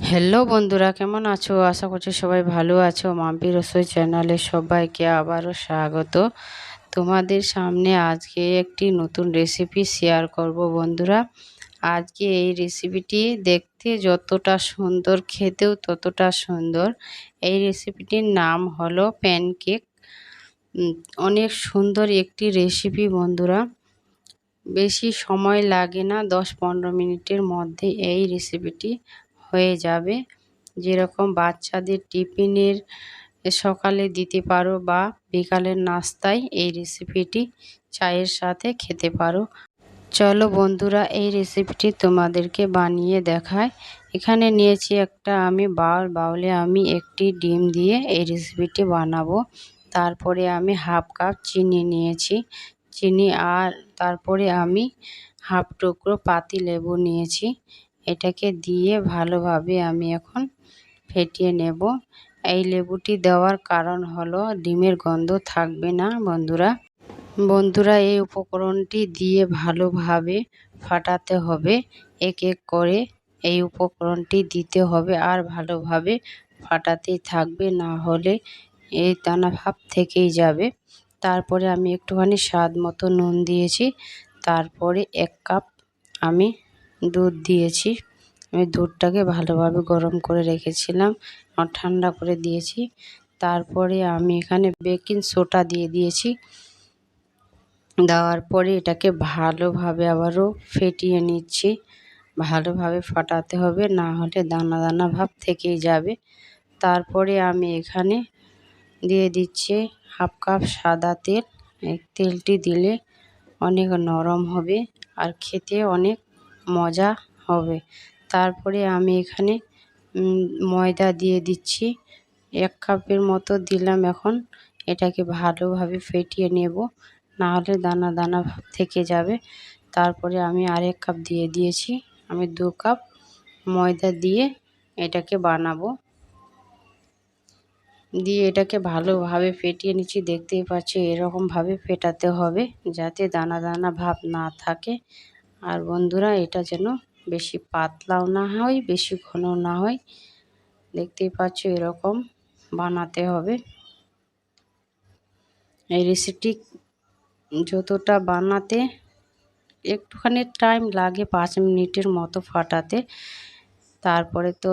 Hello বন্ধুরা, কেমন আছো? আশা করছি সবাই ভালো আছো। মাম্পি রসোই চ্যানেলে সবাইকে আবারও স্বাগত। তোমাদের সামনে আজকে একটি নতুন রেসিপি শেয়ার করব বন্ধুরা। আজকে এই রেসিপিটি দেখতে যতটা সুন্দর, খেতেও ততটা সুন্দর। এই রেসিপিটির নাম হলো প্যানকেক। অনেক সুন্দর একটি রেসিপি বন্ধুরা। বেশি সময় লাগে না, দশ পনেরো মিনিটের মধ্যে এই রেসিপিটি হয়ে যাবে। যেরকম বাচ্চাদের টিফিনের সকালে দিতে পারো বা বিকালের নাস্তায় এই রেসিপিটি চায়ের সাথে খেতে পারো। চলো বন্ধুরা, এই রেসিপিটি তোমাদেরকে বানিয়ে দেখায়। এখানে নিয়েছি একটা আমি বাউল। বাউলে আমি একটি ডিম দিয়ে এই রেসিপিটি বানাবো। তারপরে আমি হাফ কাপ চিনি নিয়েছি। চিনি আর তারপরে আমি হাফ টুকরো পাতি লেবু নিয়েছি। এটাকে দিয়ে ভালোভাবে আমি এখন ফেটিয়ে নেব। এই লেবুটি দেওয়ার কারণ হলো ডিমের গন্ধ থাকবে না, বন্ধুরা। বন্ধুরা, এই উপকরণটি দিয়ে ভালোভাবে ফাটাতে হবে, এক এক করে এই উপকরণটি দিতে হবে আর ভালোভাবে ফাটাতেই থাকবে, না হলে এই দানা ভাব থেকেই যাবে। তারপরে আমি একটুখানি স্বাদ মতো নুন দিয়েছি। তারপরে এক কাপ আমি দুধ দিয়েছি। আমি দুধটাকে ভালোভাবে গরম করে রেখেছিলাম ঠান্ডা করে দিয়েছি। তারপরে আমি এখানে বেকিং সোডা দিয়ে দিয়েছি। দেওয়ার পরে এটাকে ভালোভাবে আবারও ফেটিয়ে নিচ্ছি। ভালোভাবে ফাটাতে হবে, না হলে দানা দানা ভাব থেকেই যাবে। তারপরে আমি এখানে দিয়ে দিচ্ছি হাফ কাপ সাদা তেল। তেলটি দিলে অনেক নরম হবে আর খেতে অনেক মজা হবে। তারপরে আমি এখানে ময়দা দিয়ে দিচ্ছি। এক কাপের মতো দিলাম এখন। এটাকে ভালোভাবে ফেটিয়ে নেব। নাহলে দানা দানা থেকে যাবে। তারপরে আমি আরেক কাপ দিয়ে দিয়েছি। আমি দু কাপ ময়দা দিয়ে এটাকে বানাবো। দিয়ে এটাকে ভালোভাবে ফেটিয়ে নিচ্ছি। দেখতেই পাচ্ছি এরকমভাবে ফেটাতে হবে যাতে দানা দানা ভাব না থাকে। আর বন্ধুরা, এটা যেন বেশি পাতলাও না হয়, বেশি ঘন না হয়। দেখতেই পাচ্ছ, এরকম বানাতে হবে। এই রেসিপি যতটা বানাতে একটুখানি টাইম লাগে, পাঁচ মিনিটের মতো ফাটাতে। তারপরে তো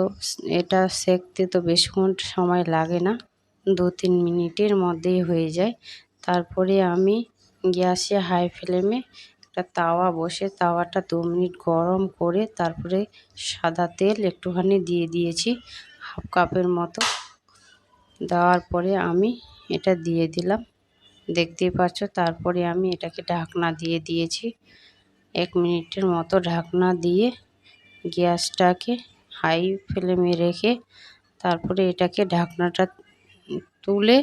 এটা সেঁকতে তো বেশিক্ষণ সময় লাগে না, দু তিন মিনিটের মধ্যেই হয়ে যায়। তারপরে আমি গ্যাসে হাই ফ্লেমে একটা তাওয়া বসে, তাওয়াটা দু মিনিট গরম করে তারপরে সাদা তেল একটুখানি দিয়ে দিয়েছি, হাফ কাপের মতো। দেওয়ার পরে আমি এটা দিয়ে দিলাম। দেখতেই পাচ্ছ, তারপরে আমি এটাকে ঢাকনা দিয়ে দিয়েছি। এক মিনিটের মতো ঢাকনা দিয়ে গ্যাসটাকে হাই ফ্লেমে রেখে তারপরে এটাকে ঢাকনাটা তুলে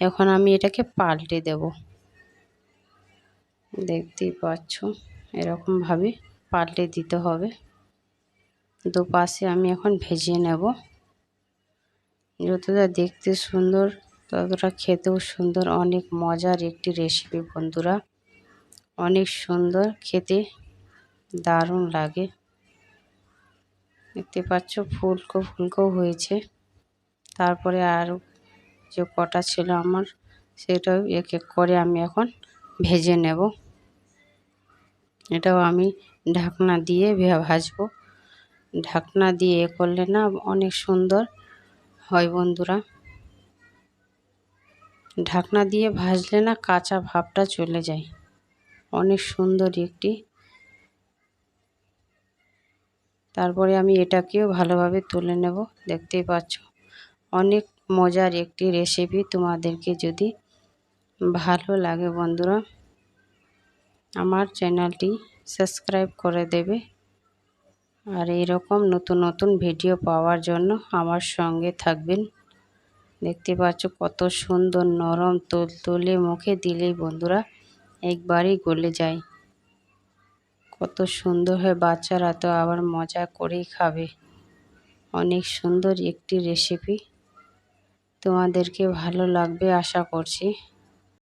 এখন আমি এটাকে পাল্টে দেব। দেখতেই পাচ্ছ, এরকমভাবে পাল্টে দিতে হবে। দুপাশে আমি এখন ভেজে নেব। যতটা দেখতে সুন্দর, ততটা খেতেও সুন্দর। অনেক মজার একটি রেসিপি বন্ধুরা। অনেক সুন্দর, খেতে দারুণ লাগে। দেখতে পাচ্ছ, ফুলকো ফুলকো হয়েছে। তারপরে আর যে কটা ছিল আমার, সেটাও এক এক করে আমি এখন ভেজে নেব। এটাও আমি ঢাকনা দিয়ে ভাজবো। ঢাকনা দিয়ে করলে না অনেক সুন্দর হয় বন্ধুরা। ঢাকনা দিয়ে ভাজলে না কাঁচা ভাবটা চলে যায়। অনেক সুন্দর একটি। তারপরে আমি এটাকেও ভালোভাবে তুলে নেব, দেখতেই পাচ্ছ। অনেক মজার একটি রেসিপি তোমাদেরকে যদি ভালো লাগে বন্ধুরা, আমার চ্যানেলটি সাবস্ক্রাইব করে দেবে। আর এরকম নতুন নতুন ভিডিও পাওয়ার জন্য আমার সঙ্গে থাকবেন। দেখতে পাচ্ছ কত সুন্দর নরম তোল তোলে মুখে দিলেই বন্ধুরা একবারই গলে যায়। কত সুন্দর হয় বাচ্চারা তো আবার মজা করেই খাবে। অনেক সুন্দর একটি রেসিপি তোমাদেরকে ভালো লাগবে আশা করছি।